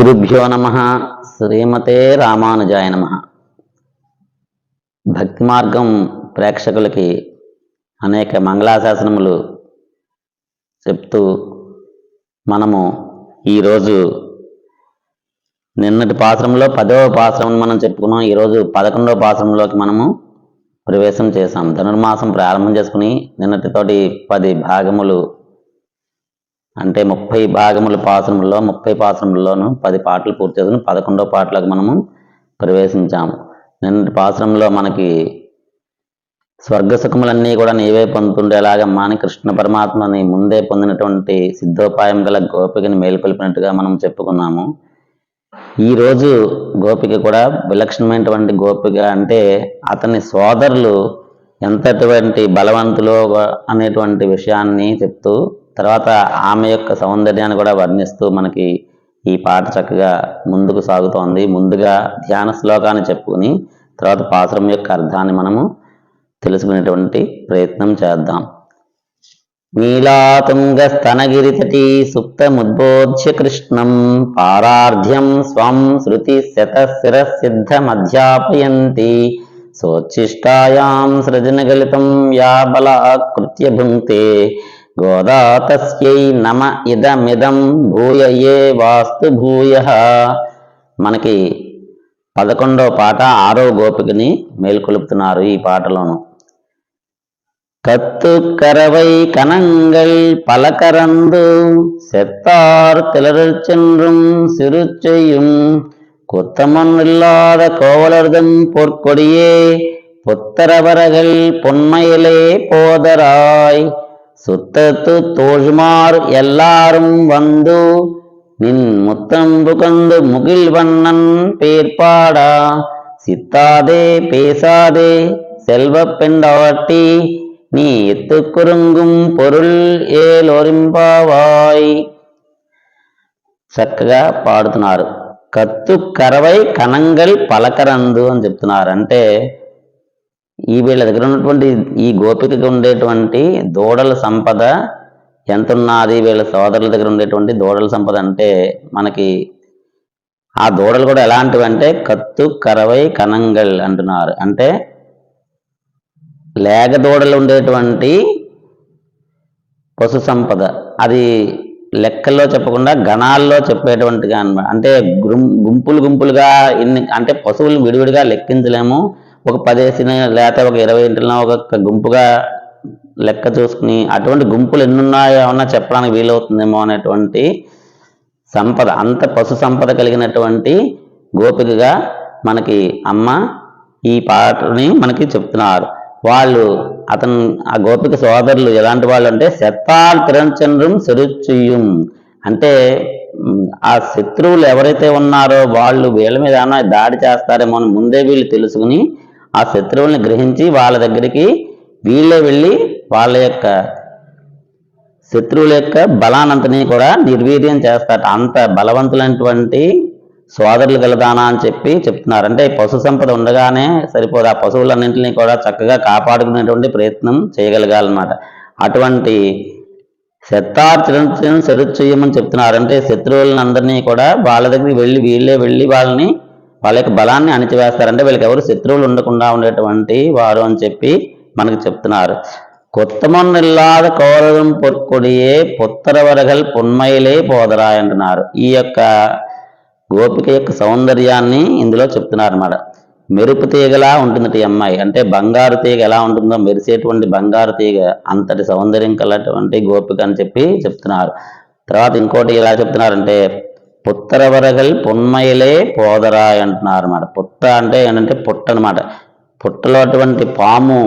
గురుభ్యో నమ. శ్రీమతే రామానుజాయ నమ. భక్తి మార్గం ప్రేక్షకులకి అనేక మంగళాశాసనములు చెప్తూ మనము ఈరోజు నిన్నటి పాత్రంలో పదవ పాత్రం మనం చెప్పుకున్నాం. ఈరోజు పదకొండవ పాత్రంలోకి మనము ప్రవేశం చేశాం. ధనుర్మాసం ప్రారంభం చేసుకుని నిన్నటితోటి పది భాగములు అంటే ముప్పై భాగముల పాత్రముల్లో ముప్పై పాత్రముల్లోనూ పది పాటలు పూర్తి చేసుకుని పదకొండవ పాటలకు మనము ప్రవేశించాము. నిన్నటి పాత్రంలో మనకి స్వర్గ సుఖములన్నీ కూడా నీవే పొందుతుండేలాగా మాని కృష్ణ పరమాత్మని ముందే పొందినటువంటి సిద్ధోపాయం గల గోపికని మేలుకొల్పినట్టుగా మనం చెప్పుకున్నాము. ఈ రోజు గోపిక కూడా విలక్షణమైనటువంటి గోపిక అంటే అతని సోదరులు ఎంతటువంటి బలవంతులో అనేటువంటి విషయాన్ని చెప్తూ తర్వాత ఆమె యొక్క సౌందర్యాన్ని కూడా వర్ణిస్తూ మనకి ఈ పాట చక్కగా ముందుకు సాగుతోంది. ముందుగా ధ్యాన శ్లోకాన్ని చెప్పుకుని తర్వాత పాసురం యొక్క అర్థాన్ని మనము తెలుసుకునేటువంటి ప్రయత్నం చేద్దాం. నీలాతుంగస్తనగిరితటీ సుప్తముద్బోధ్య కృష్ణం పారార్ధ్యం స్వం శృతి శతశిరసిద్ధమధ్యాపయంతి సోచ్ఛిష్టాయాం సృజనగలితం యా బలాకృత్య భుంక్తే గోదా తస్యై నమ ఇదమిదం భూయ ఏ వాస్తు భూయ మనకి పదకొండవ పాట ఆరో గోపికని మేల్కొలుపుతున్నారు ఈ పాటలోను கத்து கரவை கணங்கள் பல கறந்து செத்தார் திளறல் சென்றும் சிறு செய்யும் குத்தமன் இல்லாத கோவலர்தம் பொற்கொடியே புத்தரவரகள் பொன்மையிலே போதராய் சுத்தத்து தோழுமார் எல்லாரும் வந்து நின் முத்தம் புகந்து முகில் வண்ணன் பேர்பாடா சித்தாதே பேசாதே செல்வப் பெண்டாட்டி நீ எத்து குறுங்கும் பொருள் ఏలోరింపావాయ్ చక్కగా పాడుతున్నారు కత్తు కరవై కనంగల్ పలకరందు అని చెప్తున్నారు అంటే ఈ వీళ్ళ దగ్గర ఉన్నటువంటి ఈ గోపిక ఉండేటువంటి దూడల సంపద ఎంత ఉన్నది వీళ్ళ సోదరుల దగ్గర ఉండేటువంటి దూడల సంపద అంటే మనకి ఆ దూడలు కూడా ఎలాంటివి అంటే కత్తు కరవై కనంగల్ అంటున్నారు. అంటే లేగ దూడలు ఉండేటువంటి పశు సంపద. అది లెక్కల్లో చెప్పకుండా గణాల్లో చెప్పేటువంటిగా అనమాట అంటే గుం- గుంపులు గుంపులుగా ఇన్ని అంటే పశువులు విడివిడిగా లెక్కించలేము. ఒక పదేసిన లేకపోతే ఒక ఇరవై ఇంటిలో ఒక గుంపుగా లెక్క చూసుకుని అటువంటి గుంపులు ఎన్నున్నాయో ఏమన్నా చెప్పడానికి వీలవుతుందేమో అనేటువంటి సంపద అంత పశు సంపద కలిగినటువంటి గోపికగా మనకి అమ్మ ఈ పాటని మనకి చెప్తున్నారు. వాళ్ళు అతను ఆ గోపిక సోదరులు ఎలాంటి వాళ్ళు అంటే శతాల్ తిరంచంద్రం సెరుచుయ్యం అంటే ఆ శత్రువులు ఎవరైతే ఉన్నారో వాళ్ళు వీళ్ళ మీద ఏమైనా దాడి చేస్తారేమో అని ముందే వీళ్ళు తెలుసుకుని ఆ శత్రువుల్ని గ్రహించి వాళ్ళ దగ్గరికి వీళ్ళే వెళ్ళి వాళ్ళ యొక్క శత్రువుల యొక్క బలానంతని కూడా నిర్వీర్యం చేస్తారట. అంత బలవంతులైనటువంటి సోదరులు గలదానా అని చెప్పి చెప్తున్నారు. అంటే పశు సంపద ఉండగానే సరిపోదు. ఆ పశువులన్నింటినీ కూడా చక్కగా కాపాడుకునేటువంటి ప్రయత్నం చేయగలగాలన్నమాట. అటువంటి శతార్చన సరుచేయమని చెప్తున్నారు. అంటే శత్రువులను అందరినీ కూడా వాళ్ళ దగ్గరికి వెళ్ళి వీళ్ళే వెళ్ళి వాళ్ళని వాళ్ళ యొక్క బలాన్ని అణిచివేస్తారంటే వీళ్ళకి ఎవరు శత్రువులు ఉండకుండా ఉండేటువంటి వారు అని చెప్పి మనకు చెప్తున్నారు. కొత్తమొన్నిల్లాద కోరడం పొర్కొడియే పొత్తరవరగల్ పొన్మయిలే పోదరాయ్ అంటున్నారు. ఈ యొక్క గోపిక యొక్క సౌందర్యాన్ని ఇందులో చెప్తున్నారు అన్నమాట మెరుపు తీగలా ఉంటుంది ఈ అమ్మాయి. అంటే బంగారు తీగ ఎలా ఉంటుందో మెరిసేటువంటి బంగారు తీగ అంతటి సౌందర్యం కలటువంటి గోపిక అని చెప్పి చెప్తున్నారు. తర్వాత ఇంకోటి ఎలా చెప్తున్నారంటే పుత్తరవరగల్ పొన్మయలే పోదరాయ్ అంటున్నారు అన్నమాట పుట్ట అంటే ఏంటంటే పుట్ట అనమాట పుట్టలో అటువంటి పాము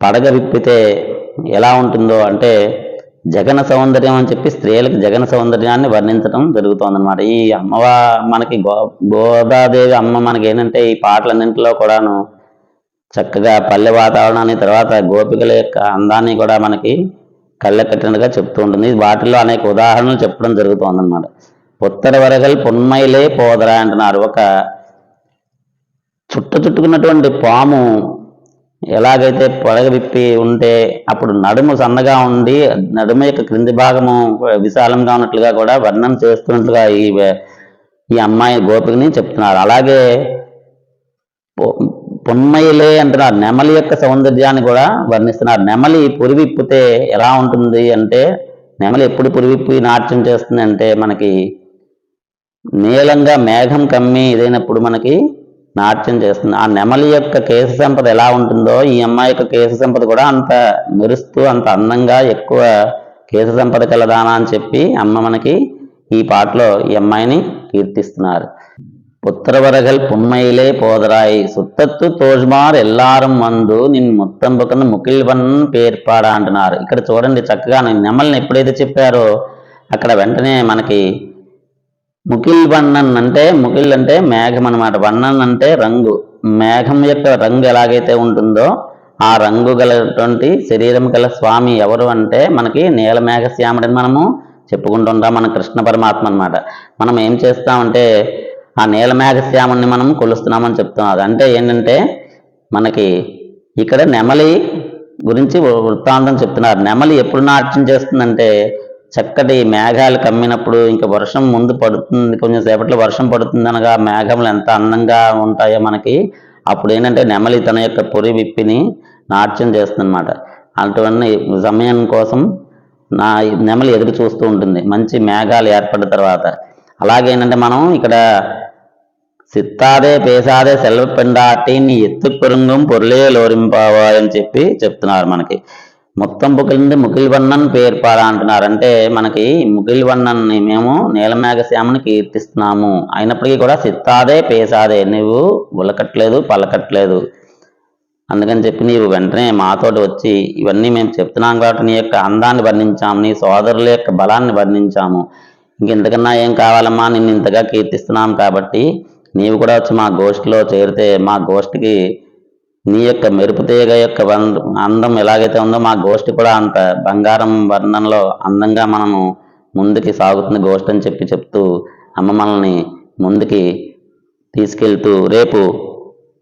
పడగ విప్పితే ఎలా ఉంటుందో అంటే జగన సౌందర్యం అని చెప్పి స్త్రీలకు జగన సౌందర్యాన్ని వర్ణించడం జరుగుతోందన్నమాట. ఈ అమ్మవ మనకి గో గోదాదేవి అమ్మ మనకి ఏంటంటే ఈ పాటలన్నింటిలో కూడాను చక్కగా పల్లె వాతావరణాన్ని తర్వాత గోపికల యొక్క అందాన్ని కూడా మనకి కళ్ళెక్కటినట్టుగా చెప్తూ ఉంటుంది. వాటిల్లో అనేక ఉదాహరణలు చెప్పడం జరుగుతోందన్నమాట. ఉత్తరవరగల్ పొన్మైలే పోదరా అంటున్నారు. ఒక చుట్ట చుట్టుకున్నటువంటి పాము ఎలాగైతే పొడగ విప్పి ఉంటే అప్పుడు నడుము సన్నగా ఉండి నడుము యొక్క క్రింది భాగము విశాలంగా ఉన్నట్లుగా కూడా వర్ణన చేస్తున్నట్లుగా ఈ ఈ అమ్మాయి గోపికని చెప్తున్నారు. అలాగే పొన్మయిలే అంటున్నారు. నెమలి యొక్క సౌందర్యాన్ని కూడా వర్ణిస్తున్నారు. నెమలి పురివిప్పితే ఎలా ఉంటుంది అంటే నెమలి ఎప్పుడు పురివిప్పి నాట్యం చేస్తుంది అంటే మనకి నీలంగా మేఘం కమ్మి ఇదైనప్పుడు మనకి నాట్యం చేస్తుంది. ఆ నెమలి యొక్క కేసు సంపద ఎలా ఉంటుందో ఈ అమ్మాయి యొక్క కేసు సంపద కూడా అంత మెరుస్తూ అంత అందంగా ఎక్కువ కేసు సంపద కలదానా అని చెప్పి అమ్మ మనకి ఈ పాటలో ఈ అమ్మాయిని కీర్తిస్తున్నారు. పుత్రవరగల్ పుమ్మయిలే పోదరాయి సుత్తత్తు తోజ్మార్ ఎల్లారం మందు నిన్ను ముత్తంబకను ముకిల్వన్ పేర్పాడా అంటున్నారు. ఇక్కడ చూడండి చక్కగా నెమలిని ఎప్పుడైతే చెప్పారో అక్కడ వెంటనే మనకి ముకిల్ వర్ణన్ అంటే ముకిల్ అంటే మేఘం అనమాట వర్ణన్ అంటే రంగు. మేఘం యొక్క రంగు ఎలాగైతే ఉంటుందో ఆ రంగు గలటువంటి శరీరం గల స్వామి ఎవరు అంటే మనకి నీల శ్యాముడని మనము చెప్పుకుంటుంటాం మన కృష్ణ పరమాత్మ అనమాట మనం ఏం చేస్తామంటే ఆ నీలమేఘ శ్యాముడిని మనం కొలుస్తున్నామని చెప్తున్నారు. అంటే ఏంటంటే మనకి ఇక్కడ నెమలి గురించి వృత్తాంతం చెప్తున్నారు. నెమలి ఎప్పుడు నాట్యం చేస్తుందంటే చక్కటి మేఘాలు కమ్మినప్పుడు ఇంకా వర్షం ముందు పడుతుంది కొంచెం సేపట్లో వర్షం పడుతుంది అనగా మేఘములు ఎంత అందంగా ఉంటాయో మనకి అప్పుడు ఏంటంటే నెమలి తన యొక్క పొరి విప్పిని నాట్యం చేస్తుందన్నమాట. అటువంటి సమయం కోసం నా నెమలి ఎదురు చూస్తూ ఉంటుంది. మంచి మేఘాలు ఏర్పడిన తర్వాత. అలాగే ఏంటంటే మనం ఇక్కడ సిత్తాదే పేసాదే సెల్వ పెండాటి నీ ఎత్తు పెరుంగం పొరలే లోరింపావా అని చెప్పి చెప్తున్నారు మనకి. మొత్తం బుకిలింది ముకిల్ వన్నన్ పేర్పాడా అంటున్నారు అంటే మనకి ముకిల్ వన్నన్ని మేము నీలమేఘశ్యామని కీర్తిస్తున్నాము. అయినప్పటికీ కూడా సిత్తాదే పేసాదే. నువ్వు ఉలకట్లేదు పలకట్లేదు. అందుకని చెప్పి నీవు వెంటనే మాతోటి వచ్చి ఇవన్నీ మేము చెప్తున్నాం కాబట్టి నీ యొక్క అందాన్ని వర్ణించాము నీ సోదరుల యొక్క బలాన్ని వర్ణించాము. ఇంకెంతకన్నా ఏం కావాలమ్మా? నిన్ను ఇంతగా కీర్తిస్తున్నాం కాబట్టి నీవు కూడా వచ్చి మా గోష్ఠిలో చేరితే మా గోష్ఠికి నీ యొక్క మెరుపు తీగ యొక్క వం- అందం ఎలాగైతే ఉందో మా గోష్ఠి కూడా అంత బంగారం వర్ణంలో అందంగా మనము ముందుకి సాగుతుంది గోష్ఠి అని చెప్పి చెప్తూ అమ్మ మనల్ని ముందుకి తీసుకెళ్తూ రేపు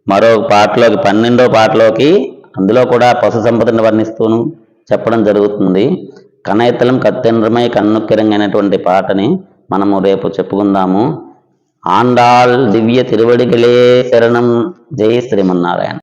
మరో పాటలోకి పన్నెండో పాటలోకి అందులో కూడా పశు సంపదను వర్ణిస్తూను చెప్పడం జరుగుతుంది. కనైతలం కత్తెండ్రమై కన్నుక్కిరంగైనటువంటి పాటని మనము రేపు చెప్పుకుందాము. ఆండాల్ దివ్య తిరువడిగలే శరణం. జై శ్రీమన్నారాయణ.